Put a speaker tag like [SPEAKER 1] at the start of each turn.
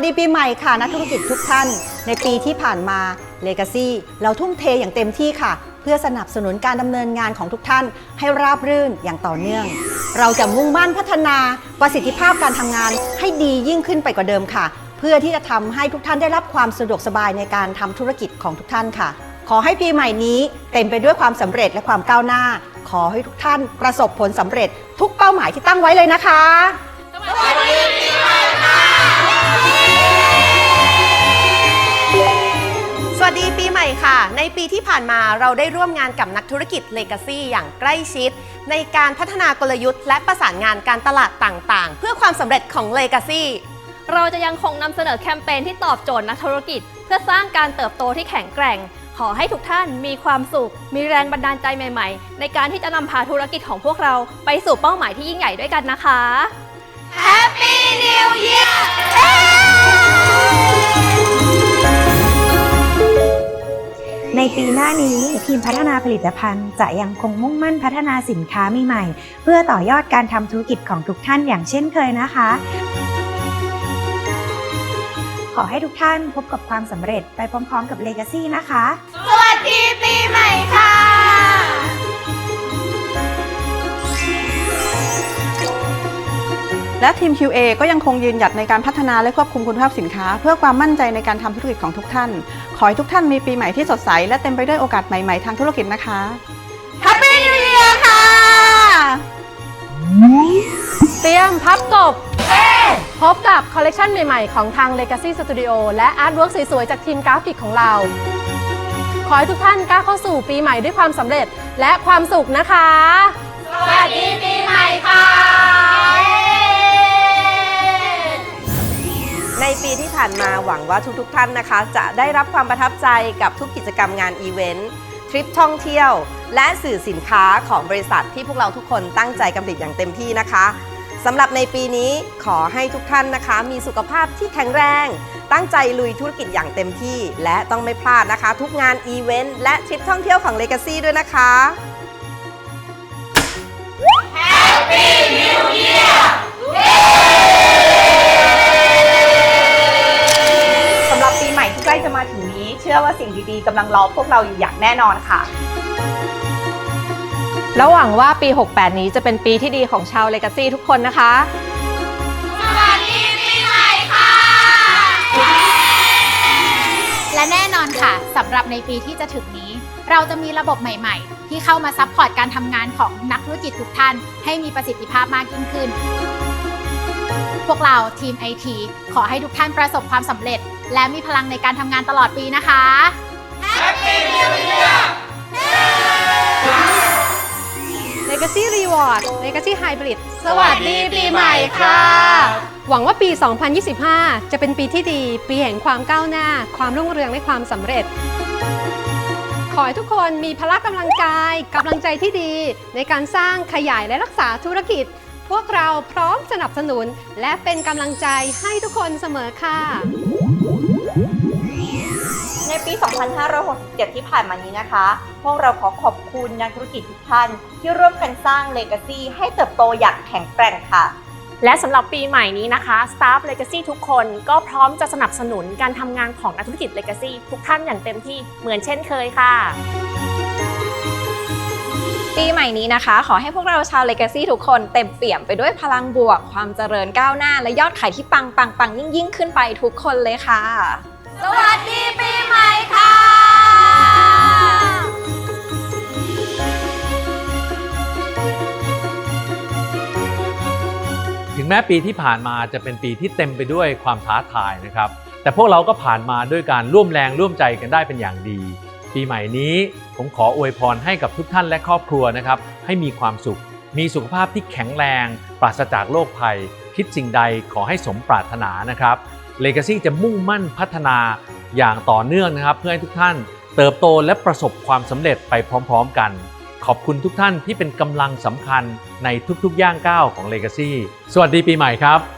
[SPEAKER 1] วัสดีปีใหม่ค่ะนักธุรกิจทุกท่าน ในปีที่ผ่านมา Legacy เราทุ่มเทอย่างเต็มที่ค่ะ เพื่อสนับสนุนการดำเนินงานของทุกท่าน ให้ราบรื่นอย่างต่อเนื่อง เราจะมุ่งมั่นพัฒนาประสิทธิภาพการทำงานให้ดียิ่งขึ้นไปกว่าเดิมค่ะ เพื่อที่จะทำให้ทุกท่านได้รับความสะดวกสบายในการทำธุรกิจของทุกท่านค่ะ ขอให้ปีใหม่นี้เต็มไปด้วยความสำเร็จและความก้าวหน้า ขอให้ทุกท่านประสบผลสำเร็จทุกเป้าหมายที่ตั้งไว้เลยนะคะ
[SPEAKER 2] ส หม่ค่ะ ในปีที่ผ่านมาเราได้ร่วมงานกับนักธุรกิจ Legacy อย่างใกล้ชิด ในการพัฒนากลยุทธ์และประสานงานการตลาดต่างๆ เพื่อความสำเร็จของ Legacy
[SPEAKER 3] เราจะยังคงนำเสนอแคมเปญที่ตอบโจทย์นักธุรกิจ เพื่อสร้างการเติบโตที่แข็งแกร่ง ขอให้ทุกท่านมีความสุข มีแรงบันดาลใจใหม่ๆ ในการที่จะนำพาธุรกิจของพวกเราไปสู่เป้าหมายที่ยิ่งใหญ่ด้วยกันนะคะ
[SPEAKER 2] Happy New Year
[SPEAKER 4] ในปีหน้านี้ทีมพัฒนาผลิตภัณฑ์ จะยังคงมุ่งมั่นพัฒนาสินค้าใหม่ๆ เพื่อต่อยอดการทำธุรกิจของทุกท่านอย่างเช่นเคยนะคะ ขอให้ทุกท่านพบกับความสำเร็จไปพร้อมๆ กับ Legacy นะคะ
[SPEAKER 2] สวัสดีปี
[SPEAKER 5] และทีม QA ก็ยังคงยืนหยัดในการพัฒนาและควบคุมคุณภาพสินค้า เพื่อความมั่นใจในการทำธุรกิจของทุกท่าน ขอให้ทุกท่านมีปีใหม่ที่สดใส และเต็มไปด้วยโอกาสใหม่ๆทางธุรกิจนะคะ
[SPEAKER 2] Happy New Year ค่ะ
[SPEAKER 6] เตรียมพับกบ พบกับคอลเลกชันใหม่ๆ ของทาง Legacy Studio และอาร์ตเวิร์กสวยๆ จากทีมกราฟิกของเรา ขอให้ทุกท่านก้าวเข้าสู่ปีใหม่ด้วยความสำเร็จและความสุขนะคะ
[SPEAKER 2] สวัสดีปีใหม่ค่ะานมาหวังว่าทุกๆท่านนะคะ จะได้รับความประทับใจกับทุกกิจกรรมงานอีเวนต์ทริปท่องเที่ยว และสื่อสินค้าของบริษัทที่พวกเราทุกคนตั้งใจกำลิตอย่างเต็มที่นะคะสำหรับในปีนี้ขอให้ทุกท่านนะคะ มีสุขภาพที่แข็งแรง ตั้งใจลุยธุรกิจอย่างเต็มที่ และต้องไม่พลาดนะคะ ทุกงานอีเวนต์และทริปท่องเที่ยวของ Legacy ด้วยนะคะ
[SPEAKER 7] สิ่งดีๆกำลังรอพวกเราอยู่อย่างแน่นอนค่ะ
[SPEAKER 6] แล้วหวังว่าปี 68 นี้จะเป็นปีที่ดีของชาว Legacy ทุกคนนะคะ
[SPEAKER 8] และแน่นอนค่ะสำหรับในปีที่จะถึงนี้ เราจะมีระบบใหม่ๆ ที่เข้ามาซัพพอร์ตการทำงานของนักธุรกิจทุกท่าน ให้มีประสิทธิภาพมากยิ่งขึ้น พวกเราทีมไอทีขอให้ทุกท่านประสบความสำเร็จ และมีพลังในการทำงานตลอดปีนะคะ
[SPEAKER 6] Legacy Reward Legacy Hybrid สวัสดีปีใหม่ค่ะ หวังว่าปี 2025 จะเป็นปีที่ดี ปีแห่งความก้าวหน้า ความรุ่งเรืองและความสำเร็จ ขอให้ทุกคนมีพละกำลังกายกำลังใจที่ดี ในการสร้างขยายและรักษาธุรกิจ พวกเราพร้อมสนับสนุน และเป็นกำลังใจให้ทุกคนเสมอค่ะ
[SPEAKER 7] ในปี 2567 ที่ผ่านมานี้นะคะ พวกเราขอขอบคุณนักธุรกิจทุกท่าน ที่ร่วมกันสร้าง Legacy ให้เติบโตอย่างแข็งแกร่งค่ะ
[SPEAKER 9] และสำหรับปีใหม่นี้นะคะ Staff Legacy ทุกคนก็พร้อมจะสนับสนุนการทำงานของนักธุรกิจ Legacy ทุกท่านอย่างเต็มที่เหมือนเช่นเคยค่ะ
[SPEAKER 10] ปีใหม่นี้นะคะ ขอให้พวกเราชาว Legacy ทุกคนเต็มเปี่ยมไปด้วยพลังบวก ความเจริญก้าวหน้า และยอดขายที่ปังปังปังยิ่งยิ่งขึ้นไปทุกคนเลยค่ะ
[SPEAKER 2] สวัสดีปีใหม่ค่ะ
[SPEAKER 11] ถึงแม้ปีที่ผ่านมาจะเป็นปีที่เต็มไปด้วยความท้าทายนะครับ แต่พวกเราก็ผ่านมาด้วยการร่วมแรงร่วมใจกันได้เป็นอย่างดี ปีใหม่นี้ผมขออวยพรให้กับทุกท่านและครอบครัวนะครับ ให้มีความสุข มีสุขภาพที่แข็งแรง ปราศจากโรคภัย คิดสิ่งใดขอให้สมปรารถนานะครับ Legacy จะมุ่งมั่นพัฒนาอย่างต่อเนื่องนะครับ เพื่อให้ทุกท่าน เติบโตและประสบความสำเร็จไปพร้อม ๆ กัน ขอบคุณทุกท่านที่เป็นกำลังสำคัญในทุกๆย่างก้าวของ Legacy สวัสดีปีใหม่ครับ